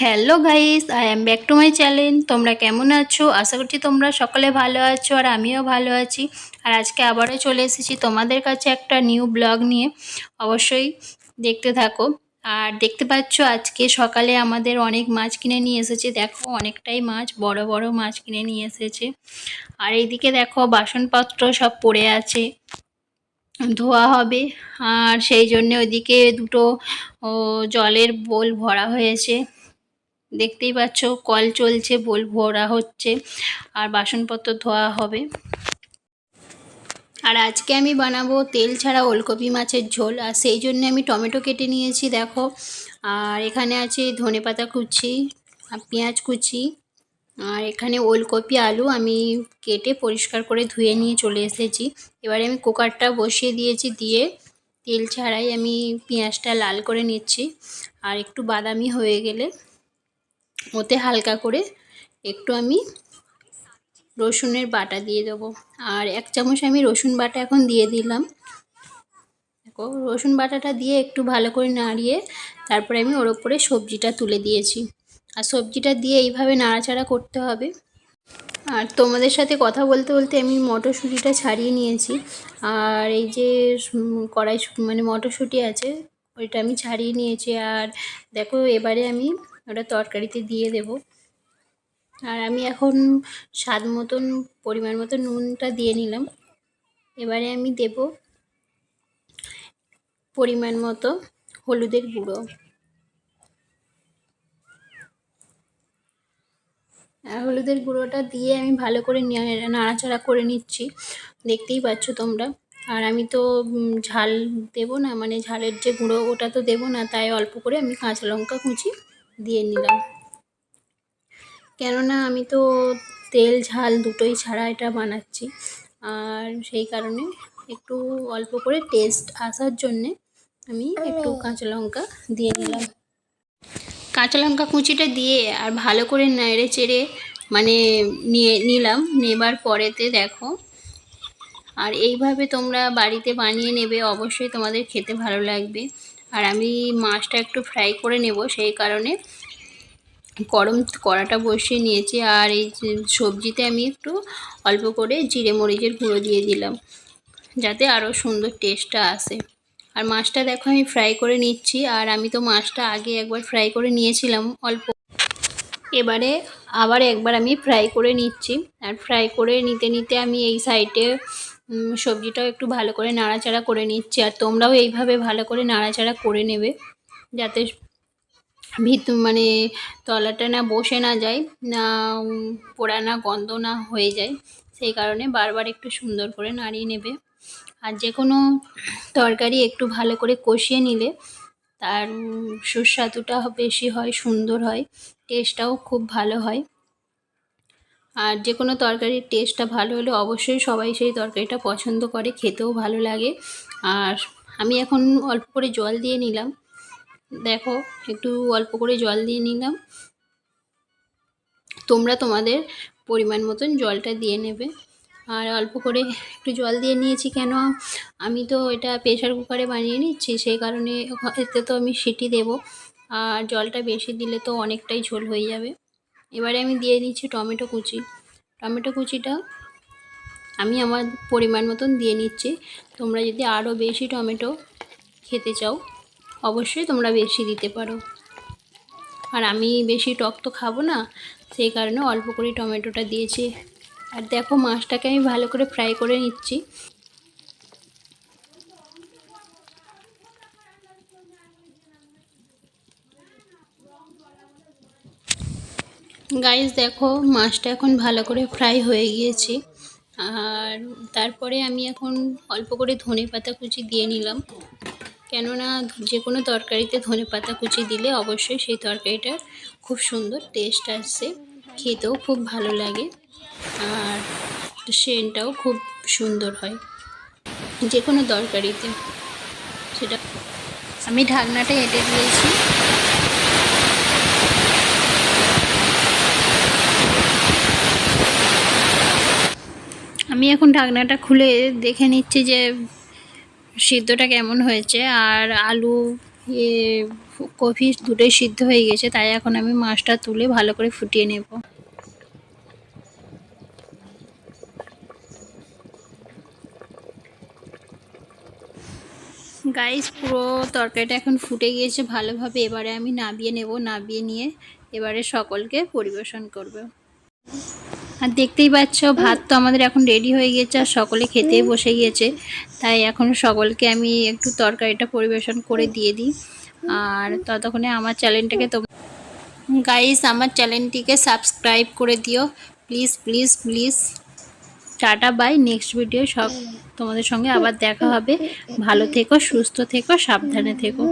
Hello guys I am back to my channel তোমরা কেমন আছো? আশা করছি তোমরা সকলে ভালো আছো আর আমিও ভালো আছি। আর আজকে আবারও চলে এসেছি তোমাদের কাছে একটা নিউ ব্লগ নিয়ে। অবশ্যই দেখতে থাকো। আর দেখতে পাচ্ছ, আজকে সকালে আমাদের অনেক মাছ কিনে নিয়ে এসেছে। দেখো, অনেকটাই মাছ, বড় বড় মাছ কিনে নিয়ে এসেছে। আর এইদিকে দেখো, বাসনপত্র সব পড়ে আছে। ধোয়া হবে। আর সেই জন্য ওইদিকে দুটো জলের বোল ভরা হয়েছে। দেখতেই পাচ্ছ, কল চলছে, বোল ভরা হচ্ছে, আর বাসনপত্র ধোয়া হবে। আর আজকে আমি বানাবো তেল ছাড়া ওলকপি মাছের ঝোল, আর সেই জন্য আমি টমেটো কেটে নিয়েছি, দেখো। আর এখানে আছে ধনে পাতা কুচি, আর পেঁয়াজ কুচি, আর এখানে ওলকপি আলু আমি কেটে পরিষ্কার করে ধুয়ে নিয়ে চলে এসেছি। এবারে আমি কুকারটা বসিয়ে দিয়েছি দিয়ে তেল ছাড়াই আমি পেঁয়াজটা লাল করে নিচ্ছি, আর একটু বাদামি হয়ে গেলে ওতে হালকা করে একটু আমি রসুনের বাটা দিয়ে দেবো। আর এক চামচ আমি রসুন বাটা এখন দিয়ে দিলাম। দেখো, রসুন বাটাটা দিয়ে একটু ভালো করে নাড়িয়ে তারপরে আমি ওর ওপরে সবজিটা তুলে দিয়েছি। আর সবজিটা দিয়ে এইভাবে নাড়াচাড়া করতে হবে। আর তোমাদের সাথে কথা বলতে বলতে আমি মটরশুঁটিটা ছাড়িয়ে নিয়েছি। আর এই যে কড়াই মানে মটরশুঁটি আছে, ওইটা আমি ছাড়িয়ে নিয়েছি। আর দেখো, এবারে আমি ওটা তরকারিতে দিয়ে দেব। আর আমি এখন স্বাদ মতন, পরিমাণ মতো নুনটা দিয়ে নিলাম। এবারে আমি দেব পরিমাণ মতো হলুদের গুঁড়ো। হলুদের গুঁড়োটা দিয়ে আমি ভালো করে নাড়াচাড়া করে নিচ্ছি। দেখতেই পাচ্ছ তোমরা। আর আমি তো ঝাল দেব না মানে ঝালের যে গুঁড়ো ওটা তো দেবো না, তাই অল্প করে আমি কাঁচা লঙ্কা কুচি দিয়ে নিলাম। কেননা আমি তো তেল, ঝাল দুটোই ছাড়া এটা বানাচ্ছি। আর সেই কারণে একটু অল্প করে টেস্ট আসার জন্যে আমি একটু কাঁচা লঙ্কা দিয়ে নিলাম। কাঁচা লঙ্কা কুচিটা দিয়ে আর ভালো করে নেড়ে চেড়ে মানে নিয়ে নিলাম। নেবার পরেতে দেখো। আর এইভাবে তোমরা বাড়িতে বানিয়ে নেবে, অবশ্যই তোমাদের খেতে ভালো লাগবে। আর আমি মাছটা একটু ফ্রাই করে নেব, সেই কারণে গরম কড়াটা বসিয়ে নিয়েছি। আর এই সবজিতে আমি একটু অল্প করে জিরে মরিচের গুঁড়ো দিয়ে দিলাম, যাতে আরও সুন্দর টেস্টটা আসে। আর মাছটা দেখো আমি ফ্রাই করে নিচ্ছি, আর আমি তো মাছটা আগে একবার ফ্রাই করে নিয়েছিলাম অল্প। এবারে আবার একবার আমি ফ্রাই করে নিচ্ছি। আর ফ্রাই করে নিতে নিতে আমি এই সাইডে সবজিটাও একটু ভালো করে নাড়াচাড়া করে নিচ্ছি। আর তোমরাও এইভাবে ভালো করে নাড়াচাড়া করে নেবে যাতে ভিত মানে তলাটা না বসে না যায়, না পোড়া না, গন্ধ না হয়ে যায়। সেই কারণে বারবার একটু সুন্দর করে নাড়িয়ে নেবে। আর যে কোনো তরকারি একটু ভালো করে কষিয়ে নিলে তার সুস্বাদুটা বেশি হয়, সুন্দর হয়, টেস্টটাও খুব ভালো হয়। আর যে কোনো তরকারির টেস্টটা ভালো হলে অবশ্যই সবাই সেই তরকারিটা পছন্দ করে, খেতেও ভালো লাগে। আর আমি এখন অল্প করে জল দিয়ে নিলাম। দেখো, একটু অল্প করে জল দিয়ে নিলাম। তোমরা তোমাদের পরিমাণ মতন জলটা দিয়ে নেবে। আর অল্প করে একটু জল দিয়ে নিয়েছি কেন? আমি তো এটা প্রেশার কুকারে বানিয়ে নিচ্ছি, সেই কারণে এতে তো আমি সিটি দেব। আর জলটা বেশি দিলে তো অনেকটাই ঝোল হয়ে যাবে। এবারে আমি দিয়ে দিচ্ছি টমেটো কুচি। টমেটো কুচিটা আমি আমার পরিমাণ মতন দিয়ে নিচ্ছি। তোমরা যদি আরও বেশি টমেটো খেতে চাও, অবশ্যই তোমরা বেশি দিতে পারো। আর আমি বেশি টক তো খাব না, সেই কারণে অল্প করে টমেটোটা দিয়েছি। আর দেখো মাছটাকে আমি ভালো করে ফ্রাই করে নিচ্ছি। গাইস দেখো, মাছটা এখন ভালো করে ফ্রাই হয়ে গিয়েছে। আর তারপরে আমি এখন অল্প করে ধনে পাতা কুচি দিয়ে নিলাম। কেননা যে কোনো তরকারিতে ধনে পাতা কুচি দিলে অবশ্যই সেই তরকারিটার খুব সুন্দর টেস্ট আসছে খেতেও খুব ভালো লাগে। আর সেন্টটাও খুব সুন্দর হয়। যে কোনো তরকারিতে। সেটা আমি ঢাকনাটা এঁটে দিয়েছি। আমি এখন ঢাকনাটা খুলে দেখে নিচ্ছি যে সিদ্ধটা কেমন হয়েছে। আর আলু, এ, কফি দুটোই সিদ্ধ হয়ে গেছে, তাই এখন আমি মাছটা তুলে ভালো করে ফুটিয়ে নেব। গাইস, পুরো তরকারিটা এখন ফুটে গিয়েছে, ভালোভাবে এবারে আমি নাবিয়ে নেব, নাবিয়ে নিয়ে এবারে সকলকে পরিবেশন করব। আর দেখতেই পাচ্ছ, ভাত তো আমাদের এখন রেডি হয়ে গিয়েছে আর সকলে খেতেই বসে গিয়েছে তাই এখন সকলকে আমি একটু তরকারিটা পরিবেশন করে দিয়ে দিই। আর ততক্ষণে আমার চ্যানেলটাকে তোম গাইস আমার চ্যানেলটিকে সাবস্ক্রাইব করে দিও। Please please please tata bye next video সব তোমাদের সঙ্গে আবার দেখা হবে। ভালো থেকো, সুস্থ থেকো, সাবধানে থেকো।